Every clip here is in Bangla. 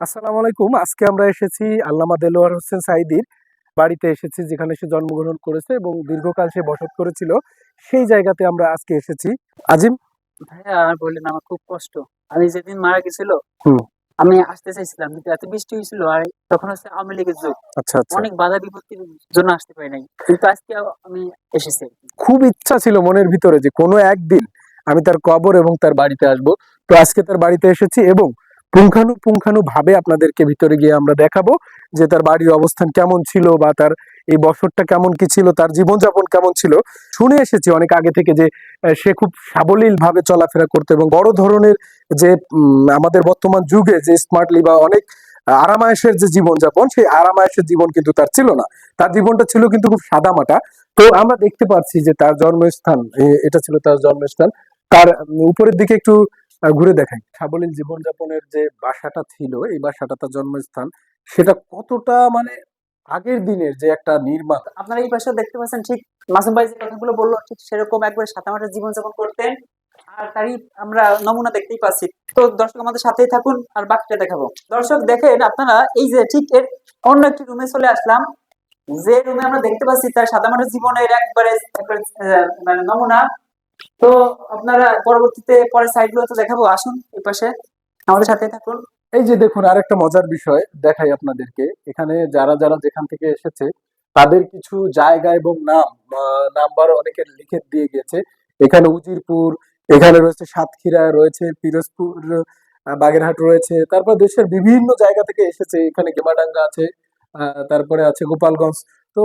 আসসালামু আলাইকুম। আজকে আমরা এসেছি আল্লামা দেলোয়ার হোসেন সাইদির বাড়িতে এসেছি যেখানে সে জন্মগ্রহণ করেছে এবং দীর্ঘকাল সে বসত করেছিল। সেই জায়গাতে আমরা আজকে এসেছি। আজিম? ভাইয়া আর বললেন আমার খুব কষ্ট। আমি যেদিন মারা গেছিল আমি আসতে চাইছিলাম কিন্তু এত বৃষ্টি হয়েছিল আর তখন হচ্ছে আওয়ামী লীগের যুগ। আচ্ছা আচ্ছা। অনেক বাধা বিপত্তির জন্য আসতে পারি নাই। কিন্তু আজকে আমি এসেছি খুব ইচ্ছা ছিল মনের ভিতরে যে কোনো একদিন আমি তার কবর এবং তার বাড়িতে আসব। তো আজকে তার বাড়িতে এসেছি এবং পুঙ্খানু পুঙ্খানু ভাবে আপনাদেরকে ভিতরে গিয়ে আমরা দেখাবো যে তার বাড়ির অবস্থান কেমন ছিল বা তার এই বছরটা কেমন কি ছিল, তার জীবনযাপন কেমন ছিল। শুনে এসেছি অনেক আগে থেকে যে সে খুব সাবলীল ভাবে চলাফেরা করতো এবং বড় ধরনের যে আমাদের বর্তমান যুগে যে স্মার্টলি বা অনেক আরামায়েশের যে জীবনযাপন, সেই আরামায়েশের জীবন কিন্তু তার ছিল না। তার জীবনটা ছিল কিন্তু খুব সাদামাটা। তো আমরা দেখতে পাচ্ছি যে তার জন্মস্থান এটা ছিল তার জন্মস্থান। তার উপরের দিকে একটু ঘুরে দেখাই। সাবলীল জীবনযাপনের যে বাসাটা ছিল, এই বাসাটা তার জন্মস্থান, সেটা কতটা মানে আগের দিনের যে একটা নির্মাণ। আপনারা এই পাশে দেখতে পাচ্ছেন, ঠিক মাসুম ভাই যে কথাগুলো বলল, ঠিক সেরকম একবার সাতামাটা জীবনযাপন করতেন। আর তারই আমরা নমুনা দেখতেই পাচ্ছি। তো দর্শক আমাদের সাথেই থাকুন, আর বাকিটা দেখাবো। দর্শক দেখেন, আপনারা এই যে ঠিক এর অন্য একটি রুমে চলে আসলাম। যে রুমে আমরা দেখতে পাচ্ছি তার সাদামাটা জীবনের একবারে মানে নমুনা। তো আপনারা পরবর্তীতে পরের সাইডগুলো দেখাবো। আসুন এই পাশে। আমাদের সাথে থাকুন। এই যে দেখুন, আরেকটা মজার বিষয় দেখাই আপনাদেরকে। এখানে যারা যারা যেখান থেকে এসেছে, তাদের কিছু জায়গা এবং নাম নাম্বার অনেকের লিখে দিয়ে গেছে। এখানে উজিরপুর, এখানে রয়েছে সাতক্ষীরা, রয়েছে পিরোজপুর বাগেরহাট রয়েছে। তারপর দেশের বিভিন্ন জায়গা থেকে এসেছে। এখানে গেমাডাঙ্গা আছে তারপরে আছে গোপালগঞ্জ। তো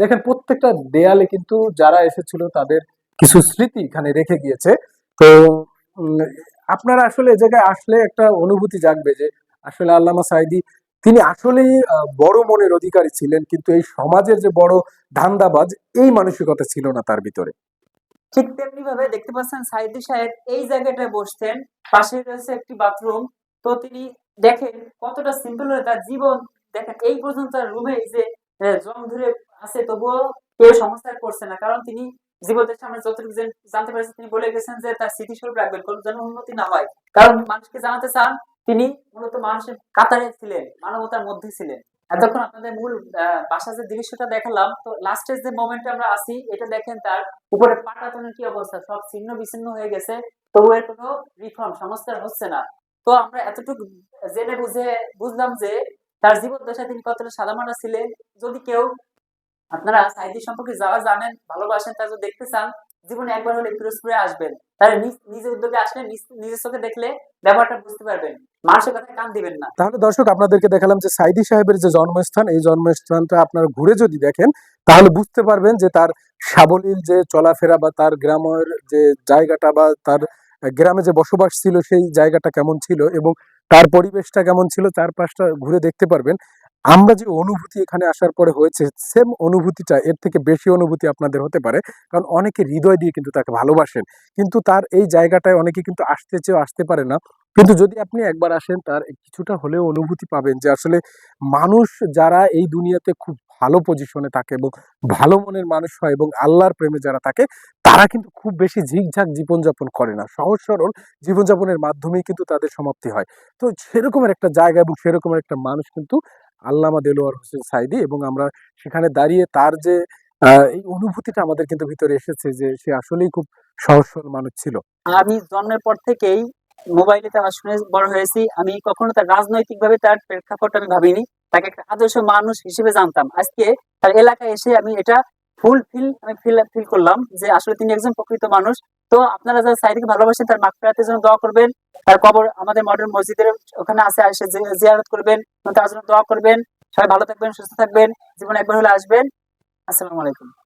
দেখেন, প্রত্যেকটা দেয়ালে কিন্তু যারা এসেছিল, তাদের কিছু স্মৃতি এখানে রেখে গিয়েছে। তো আপনারা আসলে এ জায়গায় আসলে একটা অনুভূতি জাগবে যে আসলে আল্লামা সাইদি তিনি আসলেই বড় মনের অধিকারী ছিলেন, কিন্তু এই সমাজের যে বড় ধান্দাবাজ, এই মানসিকতা ছিল না তার ভিতরে। ঠিক তেমনি ভাবে দেখতে পাচ্ছেন সাইদি সাহেব এই জায়গাটায় বসতেন পাশে রয়েছে একটি বাথরুম। তো তিনি দেখেন কতটা সিম্পল হয়ে তার জীবন। দেখেন এই পর্যন্ত রুমে যে জং ধরে আছে, তবুও কেউ সমস্যায় পড়ছে না। কারণ তিনি জীবনের সামনে যতটুকু জেন- জানতে পারছেন তিনি বলে গেছেন যে তার স্মৃতিস্বরূপ রাখবেন, কোনো যেন উন্নতি না হয়। কারণ মানুষকে জানাতে চান, তিনি মূলত মানুষের কাতারে ছিলেন, মানবতার মধ্যে ছিলেন। এতক্ষণ আপনাদের মূল বাসা যে দৃশ্যটা দেখালাম, তো লাস্টের যে মোমেন্টে আমরা আসি, এটা দেখেন তার উপরে পাটাতনের কি অবস্থা, সব ছিন্ন বিচ্ছিন্ন হয়ে গেছে, তবু এর কোনো রিফর্ম সংস্কার হচ্ছে না। তো আমরা এতটুকু জেনে বুঝে বুঝলাম যে তার জীবন দশায় তিনি কতটা সাদা সাদামাটা ছিলেন। যদি কেউ আপনারা সাইদি সম্পর্কে যারা জানেন, ভালোবাসেন, তারা যদি দেখতে চান, জীবনে একবার হলে পিরোজপুরে আসবেন। তাহলে নিজের উদ্যোগে আসলে নিজের চোখে দেখলে ব্যাপারটা বুঝতে পারবেন। মানুষের কথায় কান দিবেন না। তাহলে দর্শক, আপনাদেরকে দেখালাম যে সাইদি সাহেবের যে জন্মস্থান, এই জন্মস্থানটা আপনারা ঘুরে যদি দেখেন, তাহলে বুঝতে পারবেন যে তার সাবলীল যে চলাফেরা বা তার গ্রামের যে জায়গাটা বা তার গ্রামে যে বসবাস ছিল, সেই জায়গাটা কেমন ছিল এবং তার পরিবেশটা কেমন ছিল চারপাশটা ঘুরে দেখতে পারবেন। আমরা যে অনুভূতি এখানে আসার পরে হয়েছে সেম অনুভূতিটা, এর থেকে বেশি অনুভূতি আপনাদের হতে পারে, কারণ অনেকে হৃদয় দিয়ে কিন্তু তাকে ভালোবাসেন। কিন্তু তার এই জায়গাটায় অনেকে কিন্তু আসতে চেয়েও আসতে পারে না। কিন্তু যদি আপনি একবার আসেন, তার কিছুটা হলেও অনুভূতি পাবেন যে আসলে মানুষ যারা এই দুনিয়াতে খুব ভালো পজিশনে থাকে এবং ভালো মনের মানুষ হয় এবং আল্লাহর প্রেমে যারা থাকে, তারা কিন্তু খুব বেশি ঝিকঝাক জীবনযাপন করে না। সহজ সরল জীবনযাপনের মাধ্যমেই কিন্তু তাদের সমাপ্তি হয়। তো সেরকমের একটা জায়গা এবং সেরকমের একটা মানুষ কিন্তু আল্লামা দেলোয়ার হোসেন সাইদি এবং আমরা সেখানে দাঁড়িয়ে তার যে এই অনুভূতিটা আমাদের কিন্তু ভিতরে এসেছে যে সে আসলেই খুব সহজ সরল মানুষ ছিল। আমি জন্মের পর থেকেই মোবাইলে তার শুনে বড় হয়েছি। আমি কখনো তার রাজনৈতিক ভাবে তার প্রেক্ষাপট আমি ভাবিনি। তাকে একটা আদর্শ মানুষ হিসেবে জানতাম। আজকে তার এলাকায় এসে আমি এটা ফুল ফিল আমি ফিল ফিল করলাম যে আসলে তিনি একজন প্রকৃত মানুষ। তো আপনারা যারা সাইদিকে ভালোবাসেন, তার মাকফিরাতের জন্য দোয়া করবেন। তার কবর আমাদের মডার্ন মসজিদের ওখানে আসে আসে জিয়ারত করবেন, তার জন্য দোয়া করবেন। সবাই ভালো থাকবেন, সুস্থ থাকবেন। জীবনে একবার হলে আসবেন। আসসালামু আলাইকুম।